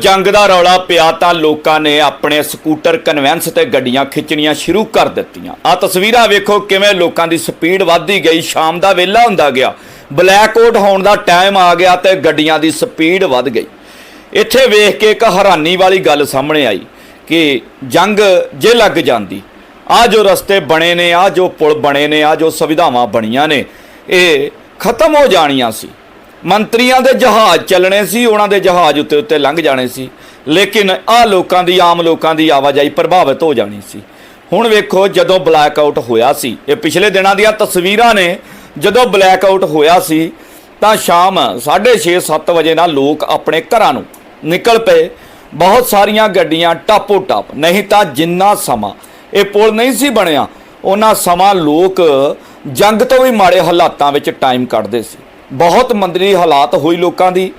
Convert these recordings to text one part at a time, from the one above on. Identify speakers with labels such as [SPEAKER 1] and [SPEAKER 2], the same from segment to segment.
[SPEAKER 1] ਜੰਗ ਦਾ ਰੌਲਾ ਪਿਆ ਤਾਂ ਲੋਕਾਂ ਨੇ ਆਪਣੇ ਸਕੂਟਰ ਕਨਵੈਂਸ ਤੇ ਗੱਡੀਆਂ ਖਿੱਚਣੀਆਂ ਸ਼ੁਰੂ ਕਰ ਦਿੱਤੀਆਂ। ਆ ਤਸਵੀਰਾਂ ਵੇਖੋ ਕਿਵੇਂ ਲੋਕਾਂ ਦੀ ਸਪੀਡ ਵੱਧਦੀ ਗਈ। ਸ਼ਾਮ ਦਾ ਵੇਲਾ ਹੁੰਦਾ ਗਿਆ। ਬਲੈਕ ਆਊਟ ਹੋਣ ਦਾ ਟਾਈਮ ਆ ਗਿਆ ਤੇ ਗੱਡੀਆਂ ਦੀ ਸਪੀਡ ਵੱਧ ਗਈ। ਇੱਥੇ ਵੇਖ ਕੇ ਇੱਕ ਹੈਰਾਨੀ ਵਾਲੀ ਗੱਲ ਸਾਹਮਣੇ ਆਈ ਕਿ ਜੰਗ ਜੇ ਲੱਗ ਜਾਂਦੀ ਆ ਜੋ ਰਸਤੇ ਬਣੇ ਨੇ ਆ ਜੋ ਪੁਲ ਬਣੇ ਨੇ ਆ ਜੋ ਸੁਵਿਧਾਵਾਂ ਬਣੀਆਂ ਨੇ, ਇਹ ਖਤਮ ਹੋ ਜਾਣੀਆਂ ਸੀ। ਮੰਤਰੀਆਂ ਦੇ ਜਹਾਜ਼ ਚੱਲਣੇ ਸੀ, ਉਹਨਾਂ ਦੇ ਜਹਾਜ਼ ਉੱਤੇ ਉੱਤੇ ਲੰਘ ਜਾਣੇ ਸੀ। ਲੇਕਿਨ ਆ ਲੋਕਾਂ ਦੀ, ਆਮ ਲੋਕਾਂ ਦੀ ਆਵਾਜਾਈ ਪ੍ਰਭਾਵਿਤ ਹੋ ਜਾਣੀ ਸੀ। ਹੁਣ ਵੇਖੋ ਜਦੋਂ ਬਲੈਕ ਆਊਟ ਹੋਇਆ ਸੀ। ਇਹ ਪਿਛਲੇ ਦਿਨਾਂ ਦੀਆਂ ਤਸਵੀਰਾਂ ਨੇ। ਜਦੋਂ ਬਲੈਕ ਆਊਟ ਹੋਇਆ ਸੀ, ਤਾਂ ਸ਼ਾਮ 6:30 7 ਵਜੇ ਨਾਲ ਲੋਕ ਆਪਣੇ ਘਰਾਂ ਨੂੰ ਨਿਕਲ ਪਏ। ਬਹੁਤ ਸਾਰੀਆਂ ਗੱਡੀਆਂ ਟਾਪੋ ਟਾਪ, ਨਹੀਂ ਤਾਂ ਜਿੰਨਾ ਸਮਾਂ। ਇਹ ਪੁਲ ਨਹੀਂ ਸੀ ਬਣਿਆ। ਉਹਨਾਂ ਸਮਾਂ ਲੋਕ ਜੰਗ ਤੋਂ ਵੀ ਮਾੜੇ ਹਾਲਾਤਾਂ ਵਿੱਚ ਟਾਈਮ ਕੱਢਦੇ ਸੀ। ਬਹੁਤ ਮੰਦਰੀ ਹਾਲਾਤ ਹੋਈ ਲੋਕਾਂ ਦੀ,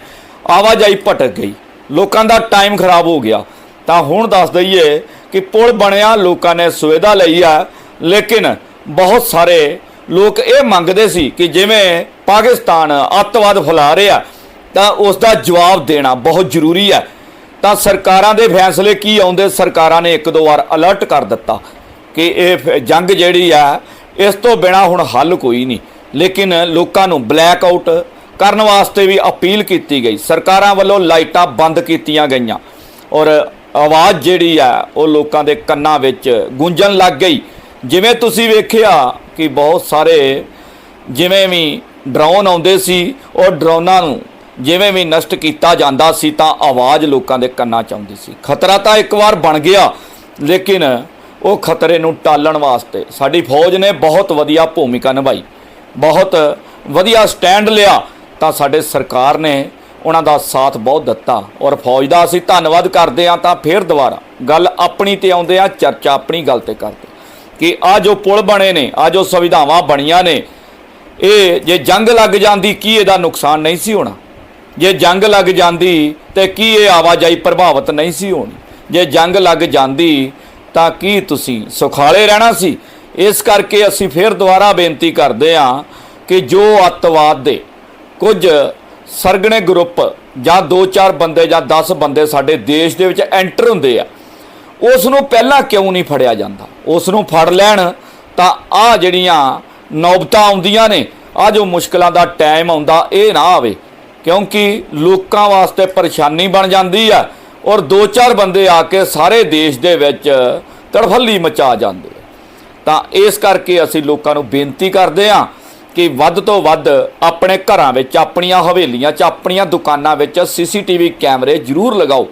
[SPEAKER 1] ਆਵਾਜਾਈ ਭਟਕ ਗਈ। ਲੋਕਾਂ ਦਾ ਟਾਈਮ ਖਰਾਬ ਹੋ ਗਿਆ। ਤਾਂ ਹੁਣ ਦੱਸ ਦਈਏ ਕਿ ਪੁਲ ਬਣਿਆ ਲੋਕਾਂ ਨੇ ਸੁਵਿਧਾ ਲਈ ਆ, ਲੇਕਿਨ ਬਹੁਤ ਸਾਰੇ ਲੋਕ ਇਹ ਮੰਗਦੇ ਸੀ ਕਿ ਜਿਵੇਂ ਪਾਕਿਸਤਾਨ ਅੱਤਵਾਦ ਫੈਲਾ ਰਿਹਾ, ਤਾਂ ਉਸ ਦਾ ਜਵਾਬ ਦੇਣਾ ਬਹੁਤ ਜ਼ਰੂਰੀ ਹੈ। ਤਾਂ ਸਰਕਾਰਾਂ ਦੇ ਫੈਸਲੇ ਕੀ ਆਉਂਦੇ? ਸਰਕਾਰਾਂ ਨੇ ਇੱਕ ਦੋ ਵਾਰ ਅਲਰਟ ਕਰ ਦਿੱਤਾ ਕਿ ਇਹ ਫ- ਜੰਗ ਜਿਹੜੀ ਆ, ਇਸ ਤੋਂ ਬਿਨਾ ਹੁਣ ਹੱਲ ਕੋਈ ਨਹੀਂ। ਲੇਕਿਨ ਲੋਕਾਂ ਨੂੰ ਬਲੈਕ ਆਊਟ ਕਰਨ ਵਾਸਤੇ ਵੀ ਅਪੀਲ ਕੀਤੀ ਗਈ। ਸਰਕਾਰਾਂ ਵੱਲੋਂ ਲਾਈਟਾਂ ਬੰਦ ਕੀਤੀਆਂ ਗਈਆਂ ਔਰ ਆਵਾਜ਼ ਜਿਹੜੀ ਆ, ਉਹ ਲੋਕਾਂ ਦੇ ਕੰਨਾਂ ਵਿੱਚ ਗੂੰਜਣ ਲੱਗ ਗਈ। ਜਿਵੇਂ ਤੁਸੀਂ ਵੇਖਿਆ ਕਿ ਬਹੁਤ ਸਾਰੇ ਜਿਵੇਂ ਵੀ ਡਰੋਨ ਆਉਂਦੇ ਸੀ, ਉਹ ਡਰੋਨਾਂ ਨੂੰ ਜਿਵੇਂ ਵੀ ਨਸ਼ਟ ਕੀਤਾ ਜਾਂਦਾ ਸੀ, ਤਾਂ ਆਵਾਜ਼ ਲੋਕਾਂ ਦੇ ਕੰਨਾਂ 'ਚ ਆਉਂਦੀ ਸੀ। ਖਤਰਾ ਤਾਂ ਇੱਕ ਵਾਰ ਬਣ ਗਿਆ, ਲੇਕਿਨ ਉਹ ਖਤਰੇ ਨੂੰ ਟਾਲਣ ਵਾਸਤੇ ਸਾਡੀ ਫੌਜ ਨੇ ਬਹੁਤ ਵਧੀਆ ਭੂਮਿਕਾ ਨਿਭਾਈ। ਬਹੁਤ ਵਧੀਆ ਸਟੈਂਡ ਲਿਆ, ਤਾਂ ਸਾਡੇ ਸਰਕਾਰ ਨੇ ਉਹਨਾਂ ਦਾ ਸਾਥ ਬਹੁਤ ਦਿੱਤਾ ਔਰ ਫੌਜ ਦਾ ਅਸੀਂ ਧੰਨਵਾਦ ਕਰਦੇ ਹਾਂ, ਤਾਂ ਫੇਰ ਦੁਬਾਰਾ ਗੱਲ ਆਪਣੀ ਤੇ ਆਉਂਦੇ ਆ ਚਰਚਾ ਆਪਣੀ ਗੱਲ ਤੇ ਕਰਦੇ ਕਿ ਆ ਜੋ ਪੁਲ ਬਣੇ ਨੇ ਆ ਜੋ ਸੁਵਿਧਾਵਾਂ ਬਣੀਆਂ ਨੇ, ਇਹ ਜੇ ਜੰਗ ਲੱਗ ਜਾਂਦੀ, ਕੀ ਇਹਦਾ ਨੁਕਸਾਨ ਨਹੀਂ ਸੀ ਹੋਣਾ? ਜੇ ਜੰਗ ਲੱਗ ਜਾਂਦੀ ਤੇ ਕੀ ਇਹ ਆਵਾਜਾਈ ਪ੍ਰਭਾਵਿਤ ਨਹੀਂ ਸੀ ਹੋਣੀ? ਜੇ ਜੰਗ ਲੱਗ ਜਾਂਦੀ ਤਾਂ ਕੀ ਤੁਸੀਂ ਸੁਖਾਲੇ ਰਹਿਣਾ ਸੀ? ਇਸ ਕਰਕੇ ਅਸੀਂ ਫਿਰ ਦੁਬਾਰਾ ਬੇਨਤੀ ਕਰਦੇ ਹਾਂ ਕਿ ਜੋ ਅੱਤਵਾਦ ਦੇ ਕੁਝ ਸਰਗਣੇ ਗਰੁੱਪ ਜਾਂ 2-4 ਬੰਦੇ ਜਾਂ 10 ਬੰਦੇ ਸਾਡੇ ਦੇਸ਼ ਦੇ ਵਿੱਚ ਐਂਟਰ ਹੁੰਦੇ ਆ ਉਸ ਨੂੰ ਪਹਿਲਾਂ ਕਿਉਂ ਨਹੀਂ ਫੜਿਆ ਜਾਂਦਾ? ਉਸ ਨੂੰ ਫੜ ਲੈਣ ਤਾਂ ਆ ਜਿਹੜੀਆਂ ਨੌਬਤਾਂ ਆਉਂਦੀਆਂ ਨੇ, ਆ ਜੋ ਮੁਸ਼ਕਲਾਂ ਦਾ ਟਾਈਮ ਆਉਂਦਾ, ਇਹ ਨਾ ਆਵੇ। ਕਿਉਂਕਿ ਲੋਕਾਂ ਵਾਸਤੇ ਪਰੇਸ਼ਾਨੀ ਬਣ ਜਾਂਦੀ ਆ ਔਰ ਦੋ ਚਾਰ ਬੰਦੇ ਆ ਕੇ ਸਾਰੇ ਦੇਸ਼ ਦੇ ਵਿੱਚ ਤੜਫੱਲੀ ਮਚਾ ਜਾਂਦੇ। ਤਾਂ ਇਸ ਕਰਕੇ ਅਸੀਂ ਲੋਕਾਂ ਨੂੰ ਬੇਨਤੀ ਕਰਦੇ ਹਾਂ ਕਿ ਵੱਧ ਤੋਂ ਵੱਧ ਆਪਣੇ ਘਰਾਂ ਵਿੱਚ ਆਪਣੀਆਂ ਹਵੇਲੀਆਂ 'ਚ, ਆਪਣੀਆਂ ਦੁਕਾਨਾਂ ਵਿੱਚ ਸੀਸੀਟੀਵੀ ਕੈਮਰੇ ਜ਼ਰੂਰ ਲਗਾਓ।